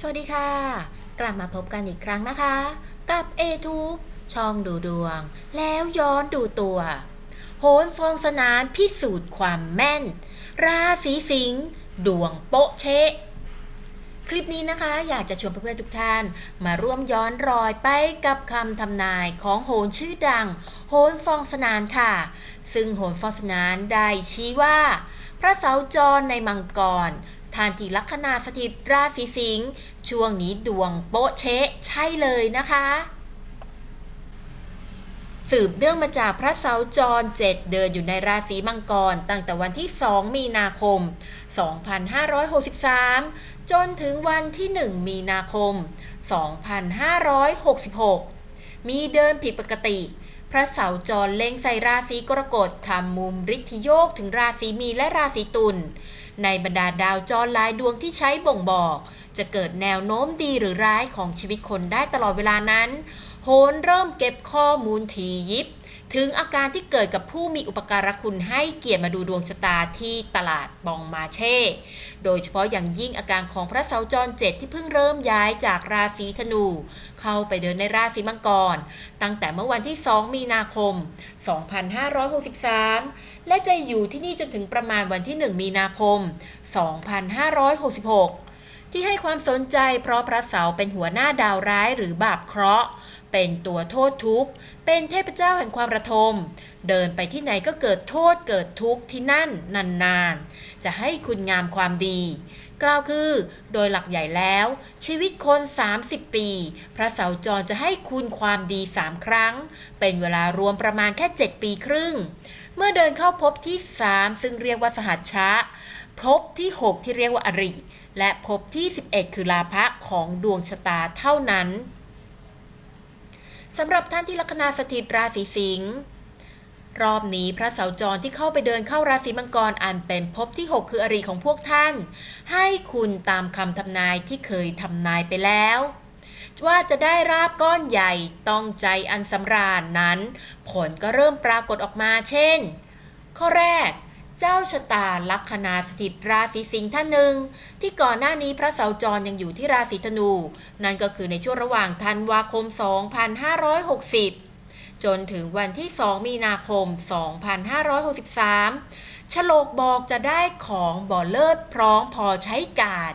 สวัสดีค่ะ กลับมาพบกันอีกครั้งนะคะ กับ a t u b e ช่องดูดวง แล้วย้อนดูตัว โหนฟองสนานพิสูจน์ความแม่น ราศีสิงห์ดวงโป๊ะเชะ คลิปนี้นะคะ อยากจะชวนเพื่อนๆทุกท่าน มาร่วมย้อนรอยไปกับคำทำนายของโหนชื่อดัง โหนฟองสนานค่ะ ซึ่งโหนฟองสนานได้ชี้ว่า พระเสาจรในมังกร ท่านที่ลัคนาสถิตราศีสิงห์ช่วงนี้ดวงโป๊ะเชะใช่เลยนะคะ สืบเนื่องมาจากพระเสาจรเจ็ดเดินอยู่ในราศีมังกร ตั้งแต่วันที่ 2 มีนาคม 2563 จนถึงวันที่ 1 มีนาคม 2566 มีเดินผิดปกติ พระเสาจรเล็งใส่ราศีกรกฎทำมุมฤทธิโยกถึงราศีมีและราศีตุล ในบรรดาดาวจรหลายดวงที่ใช้บ่งบอก จะเกิดแนวโน้มดีหรือร้ายของชีวิตคนได้ตลอดเวลานั้น โหนเริ่มเก็บข้อมูลทียิบ ถึงอาการที่เกิดกับผู้มีอุปการะคุณให้เกียรติมาดูดวงชะตาที่ตลาดบองมาเช่ โดยเฉพาะอย่างยิ่งอาการของพระเสาจรเจ็ดที่เพิ่งเริ่มย้ายจากราศีธนู เข้าไปเดินในราศีมังกร ตั้งแต่เมื่อวันที่ 2 มีนาคม 2563 และจะอยู่ที่นี่จนถึงประมาณวันที่ 1 มีนาคม 2566ที่ให้ความสนใจเพราะพระเสาเป็นหัวหน้าดาวร้ายหรือบาปเคราะห์ เป็นตัวโทษทุกข์ เป็นเทพเจ้าแห่งความระทม เดินไปที่ไหนก็เกิดโทษเกิดทุกข์ที่นั่นนานๆ จะให้คุณงามความดี กล่าวคือ โดยหลักใหญ่แล้ว ชีวิตคน 30 ปี พระเสาจรจะให้คุณความดี 3 ครั้ง เป็นเวลารวมประมาณแค่ 7 ปีครึ่ง เมื่อเดินเข้าพบที่ 3 ซึ่งเรียกว่าสหัชชะพบที่ 6 ที่เรียกว่าอริ และพบที่ 11 คือลาภะของดวงชะตาเท่านั้น สำหรับท่านที่ลัคนาสถิตราศีสิงห์รอบนี้พระเสาจรที่เข้าไปเดินเข้าราศีมังกรอันเป็นภพที่ 6 คืออริของพวกท่าน ให้คุณตามคำทำนายที่เคยทำนายไปแล้ว ว่าจะได้ราบก้อนใหญ่ต้องใจอันสำราญนั้น ผลก็เริ่มปรากฏออกมาเช่น ข้อแรก จ้าชะตาลัคนาสถิตราศีสิงห์ท่านหนึ่ง ที่ก่อนหน้านี้พระเสาจรยังอยู่ที่ราศีธนู นั่นก็คือในช่วงระหว่างธันวาคม 2560 จนถึงวันที่ 2 มีนาคม 2563ฉลกบอกจะได้ของบ่อเลิศพร้อมพอใช้การ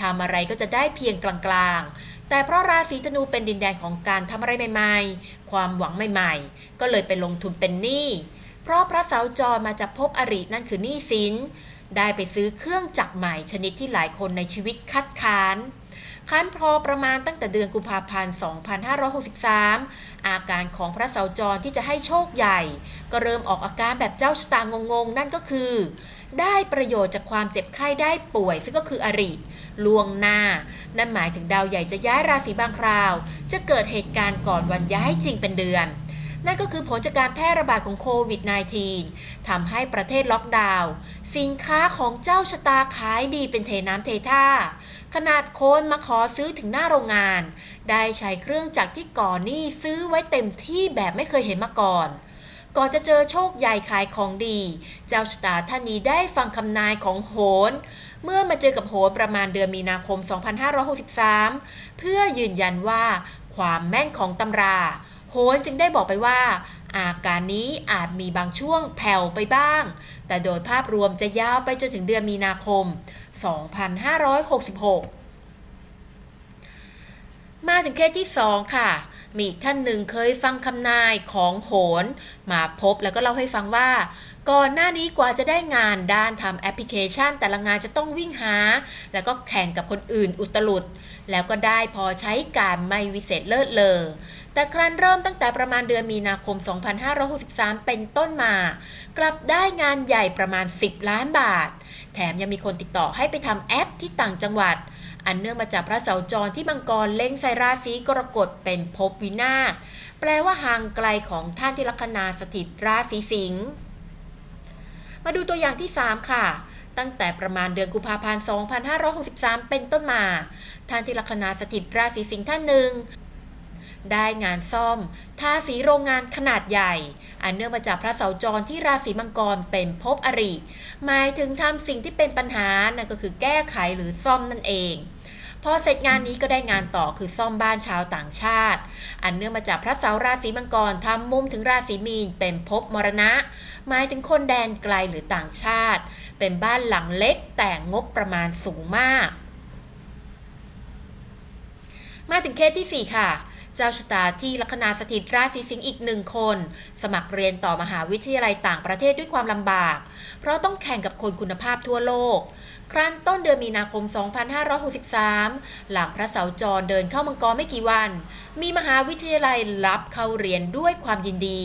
ทำอะไรก็จะได้เพียงกลางๆ แต่เพราะราศีธนูเป็นดินแดนของการทำอะไรใหม่ๆ ความหวังใหม่ๆ ก็เลยไปลงทุนเป็นหนี้ ราะพระเสาจรมาจากภพอรินั่นคือหนี้สิน ได้ไปซื้อเครื่องจักรใหม่ชนิดที่หลายคนในชีวิตคัดค้านคันพอประมาณตั้งแต่เดือนกุมภาพันธ์ 2563 อาการของพระเสาจรที่จะให้โชคใหญ่ ก็เริ่มออกอาการแบบเจ้าชะตางงๆนั่นก็คือ ได้ประโยชน์จากความเจ็บไข้ได้ป่วย ซึ่งก็คืออริลวงหน้า นั่นหมายถึงดาวใหญ่จะย้ายราศีบางคราว จะเกิดเหตุการณ์ก่อนวันย้ายจริงเป็นเดือน นั่นก็คือผลจากการแพร่ระบาดของโควิด -19 ทำให้ประเทศล็อกดาวน์สินค้าของเจ้าชะตาขายดีเป็นเทน้ำเทท่า ขนาดคนมาขอซื้อถึงหน้าโรงงาน ได้ใช้เครื่องจักรที่ก่อนหนี้ซื้อไว้เต็มที่แบบไม่เคยเห็นมาก่อนก่อนจะเจอโชคใหญ่ขายของดี เจ้าชะตาท่านนี้ได้ฟังคำนายของโหน เมื่อมาเจอกับโหนประมาณเดือนมีนาคม 2563 เพื่อยืนยันว่าความแม่นของตำรา โหนจึงได้บอกไปว่า อาการนี้อาจมีบางช่วงแผ่วไปบ้าง แต่โดยภาพรวมจะยาวไปจนถึงเดือนมีนาคม 2566มาถึงเคสที่ 2 ค่ะ มีท่านหนึ่งเคยฟังคำนายของโหน มาพบแล้วก็เล่าให้ฟังว่า ก่อนหน้านี้กว่าจะได้งานด้านทำแอปพลิเคชัน แต่ละงานจะต้องวิ่งหา แล้วก็แข่งกับคนอื่นอุตลุด แล้วก็ได้พอใช้การไม่วิเศษเลิศเลอ แต่ครั้นเริ่มตั้งแต่ประมาณเดือนมีนาคม 2563 เป็นต้นมา กลับได้งานใหญ่ประมาณ 10 ล้านบาท แถมยังมีคนติดต่อให้ไปทำแอปที่ต่างจังหวัด อันเนื่องมาจากพระเสาจรที่มังกรเล็งใส่ราศีกรกฎเป็นภพวินาศแปลว่าห่างไกลของท่านที่ลัคนาสถิตราศีสิงห์มาดูตัวอย่างที่ 3 ค่ะ ตั้งแต่ประมาณเดือนกุมภาพันธ์ 2563 เป็นต้นมา ท่านที่ลัคนาสถิตราศีสิงห์ท่านหนึ่ง ได้งานซ่อม ทาสีโรงงานขนาดใหญ่ อันเนื่องมาจากพระเสาจรที่ราศีมังกรเป็นภพอริ หมายถึงทำสิ่งที่เป็นปัญหา นั่นก็คือแก้ไขหรือซ่อมนั่นเองพอเสร็จงานนี้ก็ได้งานต่อคือซ่อมบ้านชาวต่างชาติ อันเนื่องมาจากพระเสาราศีมังกรทำมุมถึงราศีมีนเป็นภพมรณะ หมายถึงคนแดนไกลหรือต่างชาติ เป็นบ้านหลังเล็กแต่งบประมาณสูงมาก มาถึงเคสที่ 4 ค่ะ เจ้าชะตาที่ลัคนาสถิตราศีสิงห์อีกหนึ่งคน สมัครเรียนต่อมหาวิทยาลัยต่างประเทศด้วยความลำบาก เพราะต้องแข่งกับคนคุณภาพทั่วโลก ครั้นต้นเดือนมีนาคม 2563 หลังพระเสาจรเดินเข้ามังกรไม่กี่วัน มีมหาวิทยาลัยรับเข้าเรียนด้วยความยินดี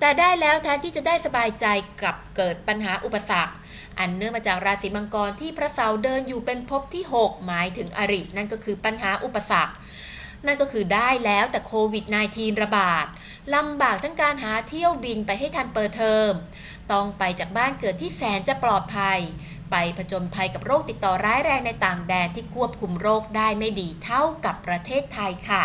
แต่ได้แล้วแทนที่จะได้สบายใจกลับเกิดปัญหาอุปสรรคอันเนื่องมาจากราศีมังกรที่พระเสาเดินอยู่เป็นภพที่ 6 หมายถึงอริ นั่นก็คือปัญหาอุปสรรค นั่นก็คือได้แล้วแต่โควิด -19 ระบาดลำบากทั้งการหาเที่ยวบินไปให้ทันเปิดเทอม ต้องไปจากบ้านเกิดที่แสนจะปลอดภัย ไปผจญภัยกับโรคติดต่อร้ายแรงในต่างแดนที่ควบคุมโรคได้ไม่ดีเท่ากับประเทศไทยค่ะ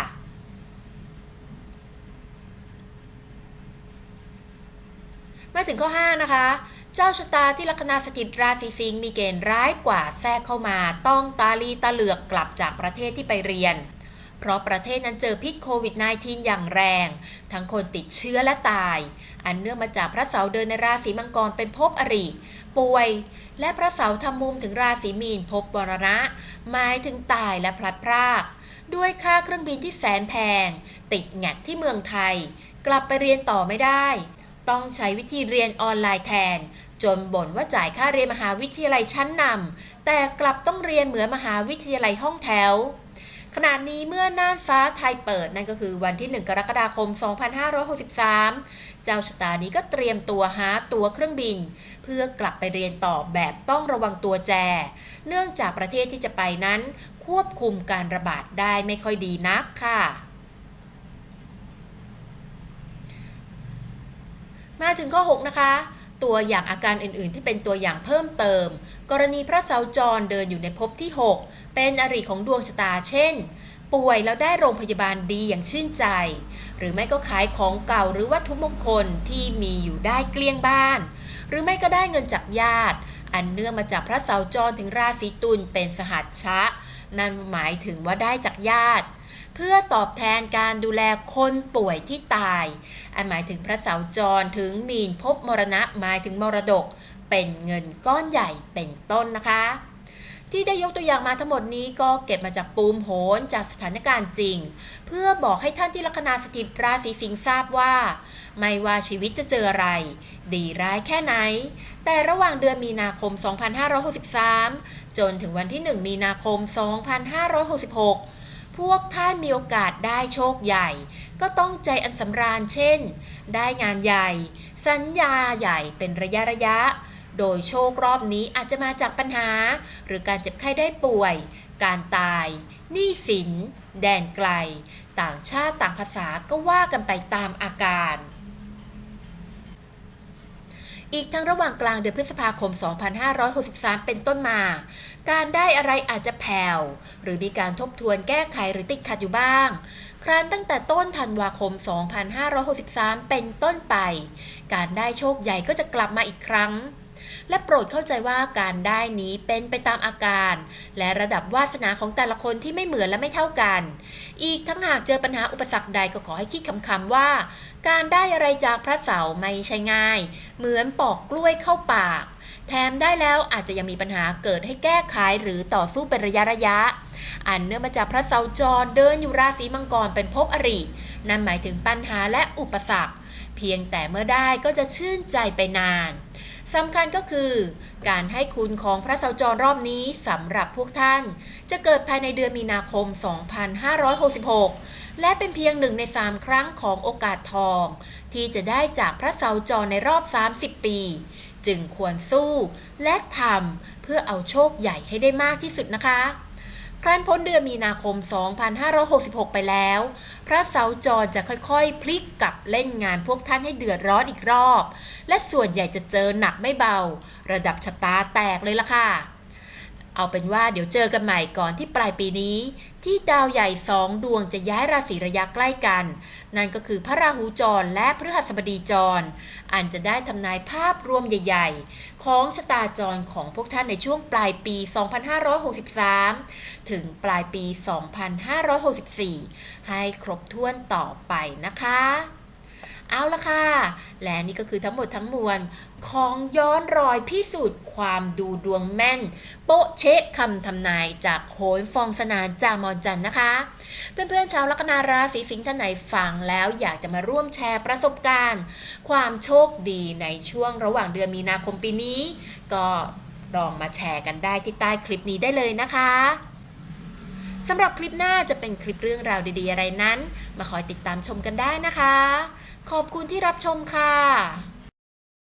มาถึงข้อ 5 นะคะ เจ้าชะตาที่ลัคนาสถิตราศีสิงห์มีเกณฑ์ร้ายกว่าแทรกเข้ามา ต้องตาลีตาเหลือกกลับจากประเทศที่ไปเรียน เพราะประเทศนั้นเจอพิษโควิด -19 อย่างแรง ทั้งคนติดเชื้อและตาย อันเนื่องมาจากพระเสาเดินในราศีมังกรเป็นภพอริป่วย และพระเสาทำมุมถึงราศีมีนภพบรณะ หมายถึงตายและพลัดพราก ด้วยค่าเครื่องบินที่แสนแพง ติดแงกที่เมืองไทย กลับไปเรียนต่อไม่ได้ ต้องใช้วิธีเรียนออนไลน์แทนจนบ่นว่าจ่ายค่าเรียนมหาวิทยาลัยชั้นนำแต่กลับต้องเรียนเหมือนมหาวิทยาลัยห้องแถว ขณะนี้เมื่อน่านฟ้าไทยเปิดนั่นก็คือวันที่ 1 กรกฎาคม 2563 เจ้าชะตานี้ก็เตรียมตัวหาตั๋วเครื่องบิน เพื่อกลับไปเรียนต่อแบบต้องระวังตัวแจ เนื่องจากประเทศที่จะไปนั้นควบคุมการระบาดได้ไม่ค่อยดีนักค่ะมาถึงข้อ 6 นะคะ ตัวอย่างอาการอื่น ๆ ที่เป็นตัวอย่างเพิ่มเติม กรณีพระเสาจรเดินอยู่ในภพที่ 6 เป็นอริของดวงชะตาเช่น ป่วยแล้วได้โรงพยาบาลดีอย่างชื่นใจ หรือไม่ก็ขายของเก่าหรือวัตถุมงคลที่มีอยู่ได้เกลี้ยงบ้าน หรือไม่ก็ได้เงินจากญาติ อันเนื่องมาจากพระเสาจรถึงราศีตุลเป็นสหัชชะ นั่นหมายถึงว่าได้จากญาติ เพื่อตอบแทนการดูแลคนป่วยที่ตาย อันหมายถึงพระเสาจรถึงมีนพบมรณะหมายถึงมรดก เป็นเงินก้อนใหญ่เป็นต้นนะคะ ที่ได้ยกตัวอย่างมาทั้งหมดนี้ก็เก็บมาจากปูมโหนจากสถานการณ์จริง เพื่อบอกให้ท่านที่ลัคนาสถิตราศีสิงห์ทราบว่า ไม่ว่าชีวิตจะเจออะไร ดีร้ายแค่ไหน แต่ระหว่างเดือนมีนาคม 2563 จนถึงวันที่ 1 มีนาคม 2566 พวกท่านมีโอกาสได้โชคใหญ่ ก็ต้องใจอันสำราญเช่น ได้งานใหญ่ สัญญาใหญ่เป็นระยะระยะ โดยโชครอบนี้อาจจะมาจากปัญหา หรือการเจ็บไข้ได้ป่วย การตายหนี้สิน แดนไกล ต่างชาติต่างภาษาก็ว่ากันไปตามอาการ อีกทั้งระหว่างกลางเดือนพฤษภาคม 2563 เป็นต้นมา การได้อะไรอาจจะแผ่ว หรือมีการทบทวนแก้ไขหรือติดขัดอยู่บ้าง ครั้นตั้งแต่ต้นธันวาคม 2563 เป็นต้นไป การได้โชคใหญ่ก็จะกลับมาอีกครั้ง และโปรดเข้าใจว่าการได้นี้เป็นไปตามอาการ และระดับวาสนาของแต่ละคนที่ไม่เหมือนและไม่เท่ากัน อีกทั้งหากเจอปัญหาอุปสรรคใดก็ขอให้คิดคำๆว่า การได้อะไรจากพระเสาไม่ใช่ง่าย เหมือนปอกกล้วยเข้าปาก แถมได้แล้วอาจจะยังมีปัญหาเกิดให้แก้ไขหรือต่อสู้เป็นระยะระยะ อันเนื่องมาจากพระเสาจรเดินอยู่ราศีมังกรเป็นภพอรินั่นหมายถึงปัญหาและอุปสรรค เพียงแต่เมื่อได้ก็จะชื่นใจไปนาน สำคัญก็คือ การให้คุณของพระเสาจรรอบนี้สำหรับพวกท่าน จะเกิดภายในเดือนมีนาคม 2566 และเป็นเพียงหนึ่งใน 3 ครั้งของโอกาสทอง ที่จะได้จากพระเสาจรในรอบ 30 ปี จึงควรสู้และทำเพื่อเอาโชคใหญ่ให้ได้มากที่สุดนะคะ ครั้นพ้นเดือนมีนาคม 2566 ไปแล้ว พระเสาจรจะค่อยๆ พลิกกลับเล่นงานพวกท่านให้เดือดร้อนอีกรอบ และส่วนใหญ่จะเจอหนักไม่เบา ระดับชะตาแตกเลยล่ะค่ะ เอาเป็นว่าเดี๋ยวเจอกันใหม่ก่อนที่ปลายปีนี้ ที่ดาวใหญ่สองดวงจะย้ายราศีระยะใกล้กัน นั่นก็คือพระราหูจรและพฤหัสบดีจร อันจะได้ทำนายภาพรวมใหญ่ ๆ ของชะตาจรของพวกท่านในช่วงปลายปี 2563 ถึงปลายปี 2564 ให้ครบถ้วนต่อไปนะคะ เอาละค่ะ และนี่ก็คือทั้งหมดทั้งมวล ของย้อนรอยพิสูจน์ความดูดวงแม่น โป๊ะเชะคำทำนายจากโหนฟองสนานจามอนจันทร์นะคะ เพื่อนๆชาวลัคนาราศีสิงห์ท่านไหนฟังแล้วอยากจะมาร่วมแชร์ประสบการณ์ ความโชคดีในช่วงระหว่างเดือนมีนาคมปีนี้ ก็ลองมาแชร์กันได้ที่ใต้คลิปนี้ได้เลยนะคะสำหรับคลิปหน้าจะเป็นคลิปเรื่องราวดีๆอะไรนั้น มาคอยติดตามชมกันได้นะคะ ขอบคุณที่รับชมค่ะ